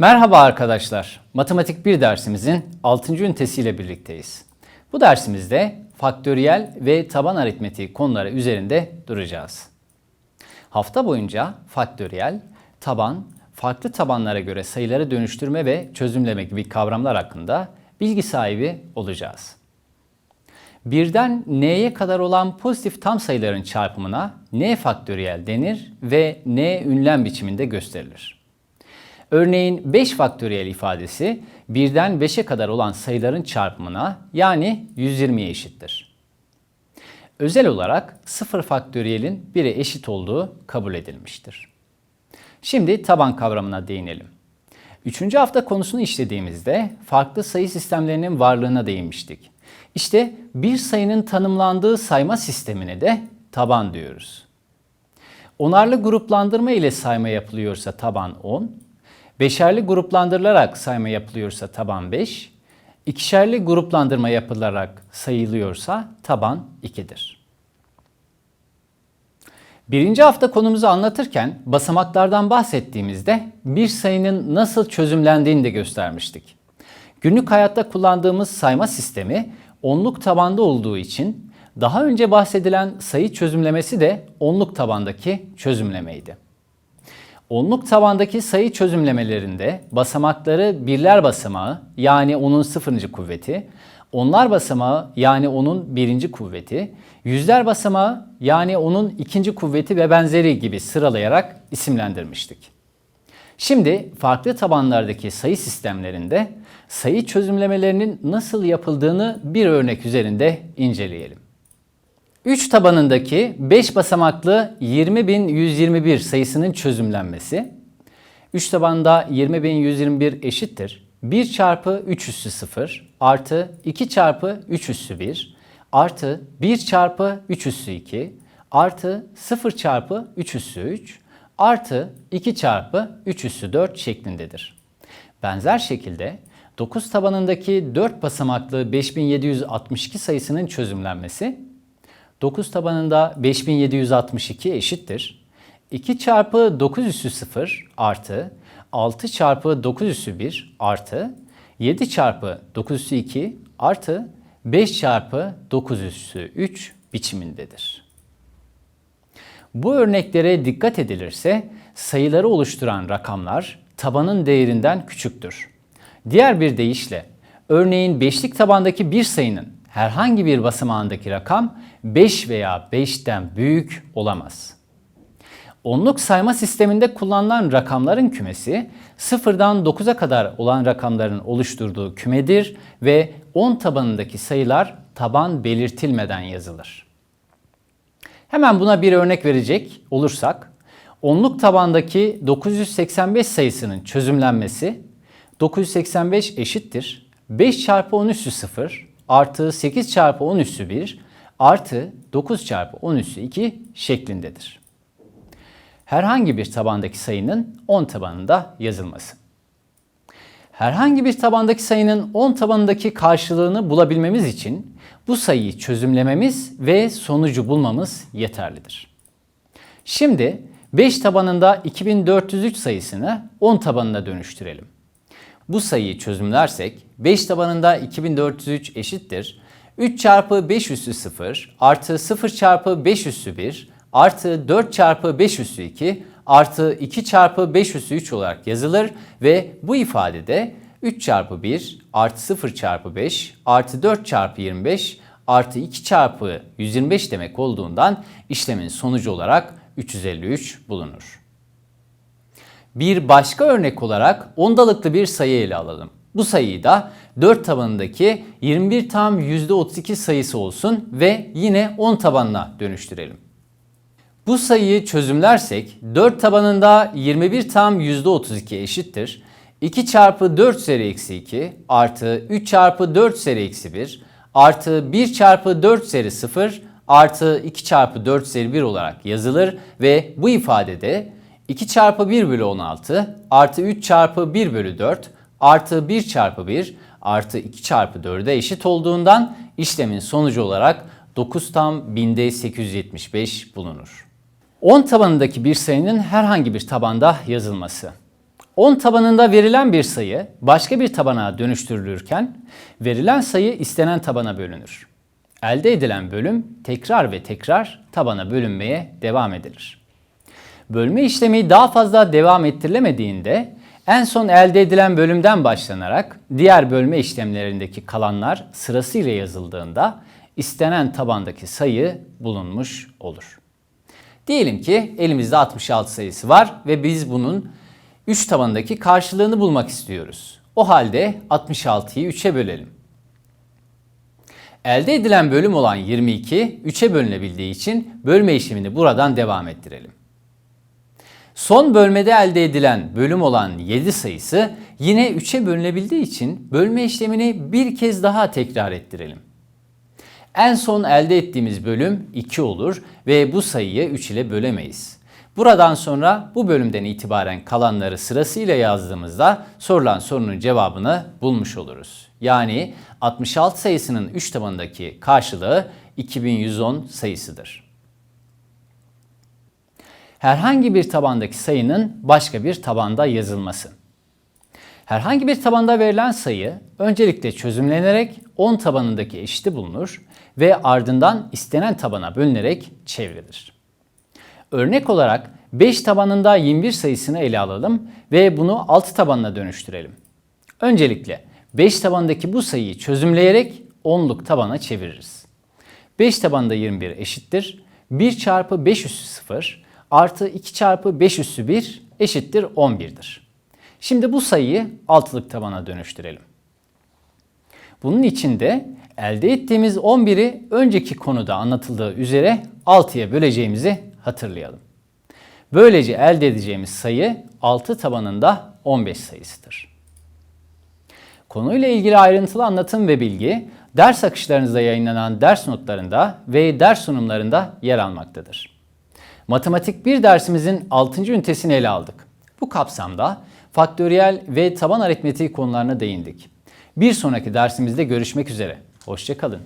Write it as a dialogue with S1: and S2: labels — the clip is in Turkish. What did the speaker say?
S1: Merhaba arkadaşlar. Matematik 1 dersimizin 6. ünitesiyle birlikteyiz. Bu dersimizde faktöriyel ve taban aritmetiği konuları üzerinde duracağız. Hafta boyunca faktöriyel, taban, farklı tabanlara göre sayıları dönüştürme ve çözümleme gibi kavramlar hakkında bilgi sahibi olacağız. Birden n'ye kadar olan pozitif tam sayıların çarpımına n faktöriyel denir ve n ünlem biçiminde gösterilir. Örneğin 5 faktöriyel ifadesi birden 5'e kadar olan sayıların çarpımına yani 120'ye eşittir. Özel olarak 0 faktöriyelin 1'e eşit olduğu kabul edilmiştir. Şimdi taban kavramına değinelim. Üçüncü hafta konusunu işlediğimizde farklı sayı sistemlerinin varlığına değinmiştik. İşte bir sayının tanımlandığı sayma sistemine de taban diyoruz. Onarlı gruplandırma ile sayma yapılıyorsa taban 10, beşerli gruplandırılarak sayma yapılıyorsa taban 5, ikişerli gruplandırma yapılarak sayılıyorsa taban 2'dir. Birinci hafta konumuzu anlatırken basamaklardan bahsettiğimizde bir sayının nasıl çözümlendiğini de göstermiştik. Günlük hayatta kullandığımız sayma sistemi onluk tabanda olduğu için daha önce bahsedilen sayı çözümlemesi de onluk tabandaki çözümlemeydi. Onluk tabandaki sayı çözümlemelerinde basamakları birler basamağı yani onun sıfırıncı kuvveti, onlar basamağı yani onun birinci kuvveti, yüzler basamağı yani onun ikinci kuvveti ve benzeri gibi sıralayarak isimlendirmiştik. Şimdi farklı tabanlardaki sayı sistemlerinde sayı çözümlemelerinin nasıl yapıldığını bir örnek üzerinde inceleyelim. 3 tabanındaki 5 basamaklı 20.121 sayısının çözümlenmesi 3 tabanda 20.121 eşittir. 1 çarpı 3 üssü 0 artı 2 çarpı 3 üssü 1 artı 1 çarpı 3 üssü 2 artı 0 çarpı 3 üssü 3 artı 2 çarpı 3 üssü 4 şeklindedir. Benzer şekilde 9 tabanındaki 4 basamaklı 5762 sayısının çözümlenmesi 9 tabanında 5762 eşittir. 2 çarpı 9 üssü 0 artı 6 çarpı 9 üssü 1 artı 7 çarpı 9 üssü 2 artı 5 çarpı 9 üssü 3 biçimindedir. Bu örneklere dikkat edilirse sayıları oluşturan rakamlar tabanın değerinden küçüktür. Diğer bir deyişle örneğin beşlik tabandaki bir sayının herhangi bir basamağındaki rakam 5 veya 5'ten büyük olamaz. Onluk sayma sisteminde kullanılan rakamların kümesi sıfırdan 9'a kadar olan rakamların oluşturduğu kümedir ve 10 tabanındaki sayılar taban belirtilmeden yazılır. Hemen buna bir örnek verecek olursak, onluk tabandaki 985 sayısının çözümlenmesi 985 eşittir 5 çarpı 10 üssü 0 artı 8 çarpı 10 üssü 1 artı 9 çarpı 10 üssü 2 şeklindedir. Herhangi bir tabandaki sayının 10 tabanında yazılması. Herhangi bir tabandaki sayının 10 tabanındaki karşılığını bulabilmemiz için bu sayıyı çözümlememiz ve sonucu bulmamız yeterlidir. Şimdi 5 tabanında 2403 sayısını 10 tabanına dönüştürelim. Bu sayıyı çözümlersek 5 tabanında 2403 eşittir. 3 çarpı 5 üssü 0 artı 0 çarpı 5 üssü 1 artı 4 çarpı 5 üssü 2 artı 2 çarpı 5 üssü 3 olarak yazılır ve bu ifadede 3 çarpı 1 artı 0 çarpı 5 artı 4 çarpı 25 artı 2 çarpı 125 demek olduğundan işlemin sonucu olarak 353 bulunur. Bir başka örnek olarak ondalıklı bir sayı ele alalım. Bu sayıyı da 4 tabanındaki 21 tam %32 sayısı olsun ve yine 10 tabanına dönüştürelim. Bu sayıyı çözümlersek 4 tabanında 21 tam %32 eşittir. 2 çarpı 4 üzeri eksi 2 artı 3 çarpı 4 üzeri eksi 1 artı 1 çarpı 4 üzeri 0 artı 2 çarpı 4 üzeri 1 olarak yazılır ve bu ifadede 2 çarpı 1 bölü 16 artı 3 çarpı 1 bölü 4 artı 1 çarpı 1 artı 2 çarpı 4'e eşit olduğundan işlemin sonucu olarak 9 tam binde 875 bulunur. 10 tabanındaki bir sayının herhangi bir tabanda yazılması. 10 tabanında verilen bir sayı başka bir tabana dönüştürülürken verilen sayı istenen tabana bölünür. Elde edilen bölüm tekrar ve tekrar tabana bölünmeye devam edilir. Bölme işlemi daha fazla devam ettirilemediğinde en son elde edilen bölümden başlanarak diğer bölme işlemlerindeki kalanlar sırasıyla yazıldığında istenen tabandaki sayı bulunmuş olur. Diyelim ki elimizde 66 sayısı var ve biz bunun 3 tabandaki karşılığını bulmak istiyoruz. O halde 66'yı 3'e bölelim. Elde edilen bölüm olan 22 3'e bölünebildiği için bölme işlemini buradan devam ettirelim. Son bölmede elde edilen bölüm olan 7 sayısı yine 3'e bölünebildiği için bölme işlemini bir kez daha tekrar ettirelim. En son elde ettiğimiz bölüm 2 olur ve bu sayıyı 3 ile bölemeyiz. Buradan sonra bu bölümden itibaren kalanları sırasıyla yazdığımızda sorulan sorunun cevabını bulmuş oluruz. Yani 66 sayısının 3 tabanındaki karşılığı 2110 sayısıdır. Herhangi bir tabandaki sayının başka bir tabanda yazılması. Herhangi bir tabanda verilen sayı öncelikle çözümlenerek 10 tabanındaki eşiti bulunur ve ardından istenen tabana bölünerek çevrilir. Örnek olarak 5 tabanında 21 sayısını ele alalım ve bunu 6 tabanına dönüştürelim. Öncelikle 5 tabandaki bu sayıyı çözümleyerek 10'luk tabana çeviririz. 5 tabanda 21 eşittir. 1 çarpı 5 üssü 0 artı 2 çarpı 5 üssü 1 eşittir 11'dir. Şimdi bu sayıyı altılık tabana dönüştürelim. Bunun için de elde ettiğimiz 11'i önceki konuda anlatıldığı üzere 6'ya böleceğimizi hatırlayalım. Böylece elde edeceğimiz sayı 6 tabanında 15 sayısıdır. Konuyla ilgili ayrıntılı anlatım ve bilgi ders akışlarınızda yayınlanan ders notlarında ve ders sunumlarında yer almaktadır. Matematik 1 dersimizin 6. ünitesini ele aldık. Bu kapsamda faktöriyel ve taban aritmetiği konularına değindik. Bir sonraki dersimizde görüşmek üzere. Hoşçakalın.